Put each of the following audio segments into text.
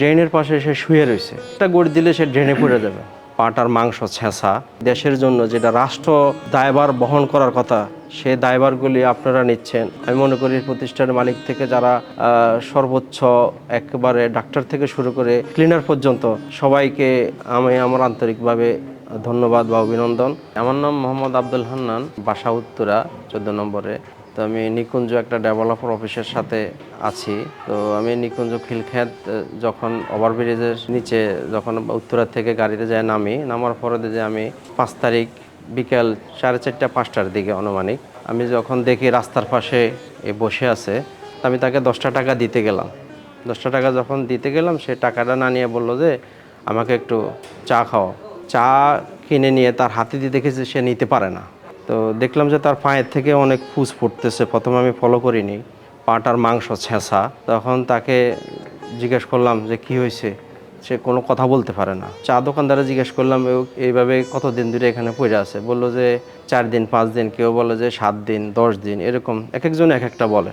ড্রেনের পাশে সে শুয়ে রয়েছে। একটা গড়ি দিলে সে ড্রেনে পড়ে যাবে। পাটার মাংস ছেঁচা। দেশের জন্য যেটা রাষ্ট্র দায়বার বহন করার কথা, সে দায়বারগুলি আপনারা নিচ্ছেন। আমি মনে করি প্রতিষ্ঠানের মালিক থেকে যারা সর্বোচ্চ একেবারে ডাক্তার থেকে শুরু করে ক্লিনার পর্যন্ত সবাইকে আমি আমার আন্তরিকভাবে ধন্যবাদ বা অভিনন্দন। আমার নাম মোহাম্মদ আব্দুল হান্নান, বাসা উত্তরা, চোদ্দ নম্বরে। তো আমি নিকুঞ্জ একটা ডেভেলপার অফিসের সাথে আছি। তো আমি নিকুঞ্জ খিলখ্যাত যখন ওভারব্রিজের নিচে যখন উত্তরা থেকে গাড়িতে যায় নামি, নামার পরে যে আমি পাঁচ তারিখ বিকেল সাড়ে চারটা, পাঁচটার দিকে অনুমানিক আমি যখন দেখি রাস্তার পাশে এ বসে আছে, তো আমি তাকে দশটা টাকা দিতে গেলাম। দশটা টাকা যখন দিতে গেলাম, সে টাকাটা না নিয়ে বলল যে, আমাকে একটু চা খাও। চা কিনে নিয়ে তার হাতে দিয়ে দেখেছি সে নিতে পারে না। তো দেখলাম যে তার পায়ের থেকে অনেক ফুস ফুটতেছে। প্রথমে আমি ফলো করিনি। পাটার মাংস ছেঁচা। তখন তাকে জিজ্ঞেস করলাম যে, কি হয়েছে? সে কোনো কথা বলতে পারে না। চা দোকানদারে জিজ্ঞেস করলাম এইভাবে কতদিন ধরে এখানে পড়ে আছে? বলল যে, চার দিন, পাঁচ দিন। কেউ বলে যে, সাত দিন, দশ দিন। এরকম এক একজন এক একটা বলে।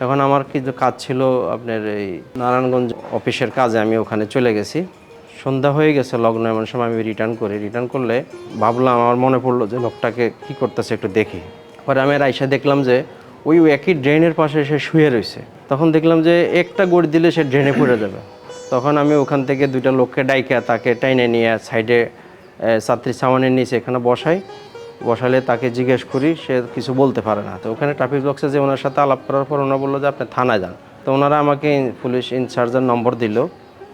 এখন আমার কিছু কাজ ছিল আপনার এই নারায়ণগঞ্জ অফিসের কাজে। আমি ওখানে চলে গেছি। সন্ধ্যা হয়ে গেছে, লগ্ন এমন সময় আমি রিটার্ন করি। রিটার্ন করলে ভাবলাম, আমার মনে পড়ল যে লোকটাকে কি করতেছে একটু দেখি। পরে আমি আর আইসা দেখলাম যে ওই একই ড্রেনের পাশে সে শুয়ে রয়েছে তখন দেখলাম যে একটা গড়ি দিলে সে ড্রেনে পড়ে যাবে। তখন আমি ওখান থেকে দুইটা লোককে ডাইকা তাকে টাইনে নিয়ে সাইডে ছাত্রী সামানের নিচে এখানে বসাই। বসালে তাকে জিজ্ঞেস করি, সে কিছু বলতে পারে না। তো ওখানে ট্রাফিক বক্সে যে ওনার সাথে আলাপ করার পর ওনারা বলল যে আপনি থানায় যান। তো ওনারা আমাকে পুলিশ ইনচার্জের নম্বর দিল।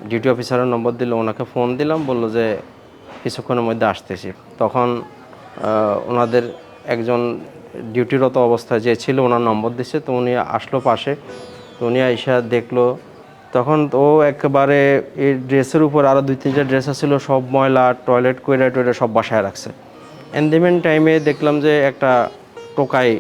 ডিউটি অফিসারের নম্বর দিল, ওনাকে ফোন দিলাম, বলল যে কিছুক্ষণের মধ্যে আসতেছি। তখন ওনাদের একজন ডিউটিরত অবস্থায় যে ছিল, ওনার নম্বর দিচ্ছে তো উনি আসলো পাশে, তো উনি আইসা দেখল। তখন ও একেবারে এই ড্রেসের উপর আরও দুই, তিনটা ড্রেস ছিল সব ময়লা টয়লেট কইরা টয়লেট সব বাসায় রাখছে। এন্ডিমেন টাইমে দেখলাম যে একটা টোকাই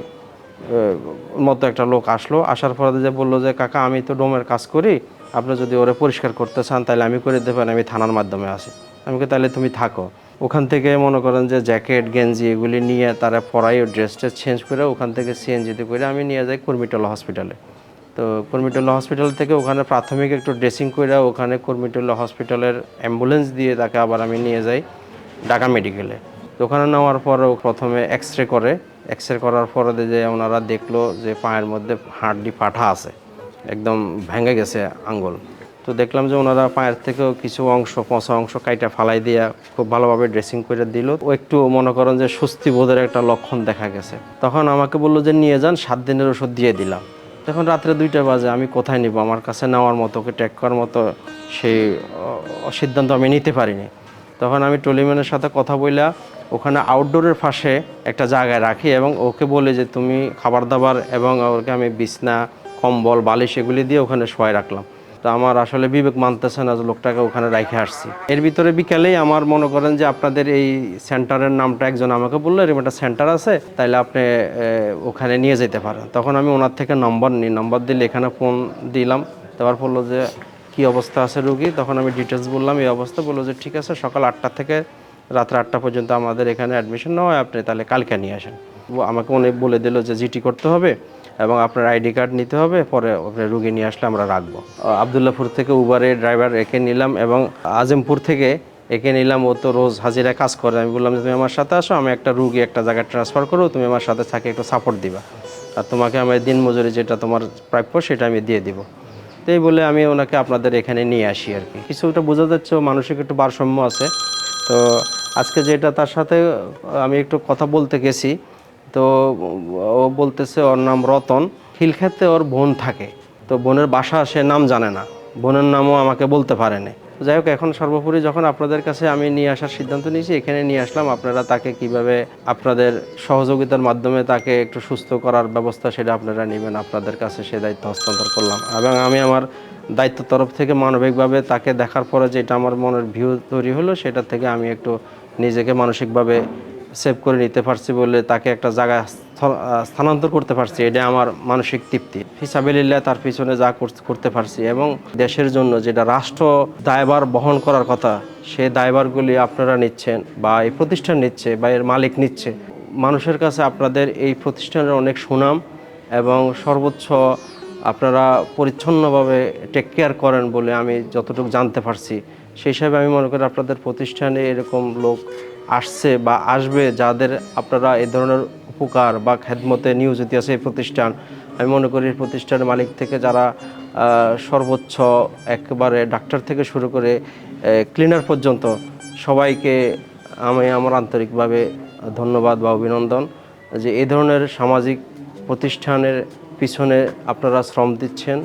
মতো একটা লোক আসলো। আসার পরে যে বলল যে, কাকা, আমি তো ডোমের কাজ করি আপনি যদি ওরে পরিষ্কার করতে চান, তাহলে আমি করে দেবেন আমি থানার মাধ্যমে আসি আমি তাহলে তুমি থাকো। ওখান থেকে মনে করেন যে জ্যাকেট, গেঞ্জি এগুলি নিয়ে তারা পরাই ড্রেসটা চেঞ্জ করে ওখান থেকে সিএনজিতে করে আমি নিয়ে যাই কুর্মিটোলা হসপিটালে। তো কুর্মিটোলা হসপিটাল থেকে ওখানে প্রাথমিক একটু ড্রেসিং করে ওখানে কুর্মিটোলা হসপিটালের অ্যাম্বুলেন্স দিয়ে তাকে আবার আমি নিয়ে যাই ঢাকা মেডিকেলে। তো ওখানে নেওয়ার পর ও প্রথমে এক্স রে করে। এক্স রে করার পরে যে ওনারা দেখল যে পায়ের মধ্যে হাড্ডি পাঠা আছে। একদম ভেঙে গেছে আঙ্গুল। তো দেখলাম যে ওনারা পায়ের থেকেও কিছু অংশ, পচা অংশ কাইটা ফালাই দিয়া খুব ভালোভাবে ড্রেসিং করে দিল। ও একটু মনে করেন যে স্বস্তি বোধের একটা লক্ষণ দেখা গেছে। তখন আমাকে বলল যে, নিয়ে যান, সাত দিনের ওষুধ দিয়ে দিলাম। তখন রাত্রে দুইটা বাজে, আমি কোথায় নিব? আমার কাছে নেওয়ার মতো ট্যাগ করার মতো সেই সিদ্ধান্ত আমি নিতে পারিনি। তখন আমি টলিম্যানের সাথে কথা বইলা ওখানে আউটডোরের পাশে একটা জায়গায় রাখি এবং ওকে বলে যে, তুমি খাবার দাবার এবং ওকে আমি বিছনা কম্বল, বালিশ এগুলি দিয়ে ওখানে শোয়াই রাখলাম। তো আমার আসলে বিবেক মানতেছে না যে লোকটাকে ওখানে রাখে আসছি। এর ভিতরে বিকালেই আমার মনে করেন যে আপনাদের এই সেন্টারের নামটা একজন আমাকে বলল, এরকম একটা সেন্টার আছে, তাইলে আপনি ওখানে নিয়ে যেতে পারেন। তখন আমি ওনার থেকে নম্বর নিই, নম্বর দিলে এখানে ফোন দিলাম, তারপর বলল যে, কি অবস্থা আছে রুগী? তখন আমি ডিটেলস বললাম, এই অবস্থা। বলল যে, ঠিক আছে, সকাল আটটা থেকে রাত্রে আটটা পর্যন্ত আমাদের এখানে অ্যাডমিশন নেওয়া হয়, আপনি তাহলে কালকে নিয়ে আসেন। আমাকে উনি বলে দিল যে, জিটি করতে হবে। এবং আপনার আইডি কার্ড নিতে হবে, পরে রুগী নিয়ে আসলে আমরা রাখব। আবদুল্লাপুর থেকে উবারের ড্রাইভার একে নিলাম এবং আজমপুর থেকে একে নিলাম, ও তো রোজ হাজিরা কাজ করে। আমি বললাম যে, তুমি আমার সাথে আসো, আমি একটা রুগী একটা জায়গায় ট্রান্সফার করো তুমি আমার সাথে থাকে, একটু সাপোর্ট দিবা। আর তোমাকে আমার দিন মজুরি যেটা তোমার প্রাপ্য, সেটা আমি দিয়ে দিব। তো এই বলে আমি ওনাকে আপনাদের এখানে নিয়ে আসি আর কি। কিছুটা বোঝা যাচ্ছে মানসিক একটু ভারসাম্য আছে। তো আজকে যেটা তার সাথে আমি একটু কথা বলতে গেছি তো ও বলতেছে, ওর নাম রতন। খিলক্ষেতে ওর বোন থাকে, তো বোনের বাসা সে নাম জানে না। বোনের নামও আমাকে বলতে পারেনি। যাই হোক, এখন সর্বোপরি যখন আপনাদের কাছে আমি নিয়ে আসার সিদ্ধান্ত নিয়েছি, এখানে নিয়ে আসলাম। আপনারা তাকে কীভাবে আপনাদের সহযোগিতার মাধ্যমে তাকে একটু সুস্থ করার ব্যবস্থা সেটা আপনারা নেবেন, আপনাদের কাছে সে দায়িত্ব হস্তান্তর করলাম। এবং আমি আমার দায়িত্ব তরফ থেকে মানবিকভাবে তাকে দেখার পরে যেটা আমার মনের ভিউ তৈরি হলো, সেটা থেকে আমি একটু নিজেকে মানসিকভাবে সেভ করে নিতে পারছি বলে তাকে একটা জায়গায় স্থানান্তর করতে পারছি, এটা আমার মানসিক তৃপ্তি। হিসাবিল্লাহ তার পিছনে যা কর- করতে পারছি এবং দেশের জন্য যেটা রাষ্ট্র দায়ভার বহন করার কথা, সে দায়ভারগুলি আপনারা নিচ্ছেন বা এই প্রতিষ্ঠান নিচ্ছে বা এর মালিক নিচ্ছে। মানুষের কাছে আপনাদের এই প্রতিষ্ঠানের অনেক সুনাম এবং সর্বোচ্চ আপনারা পরিচ্ছন্নভাবে টেক কেয়ার করেন বলে আমি যতটুকু জানতে পারছি। সেই হিসাবে আমি মনে করি আপনাদের প্রতিষ্ঠানে এরকম লোক আসছে বা আসবে যাদের আপনারা এ ধরনের উপকার বা খেদমতে নিয়োজিত আছে এই প্রতিষ্ঠান, আমি মনে করি প্রতিষ্ঠানের মালিক থেকে যারা সর্বোচ্চ একবারে ডাক্তার থেকে শুরু করে ক্লিনার পর্যন্ত সবাইকে আমি আমার আন্তরিকভাবে ধন্যবাদ বা অভিনন্দন যে এ ধরনের সামাজিক প্রতিষ্ঠানের পিছনে আপনারা শ্রম দিচ্ছেন।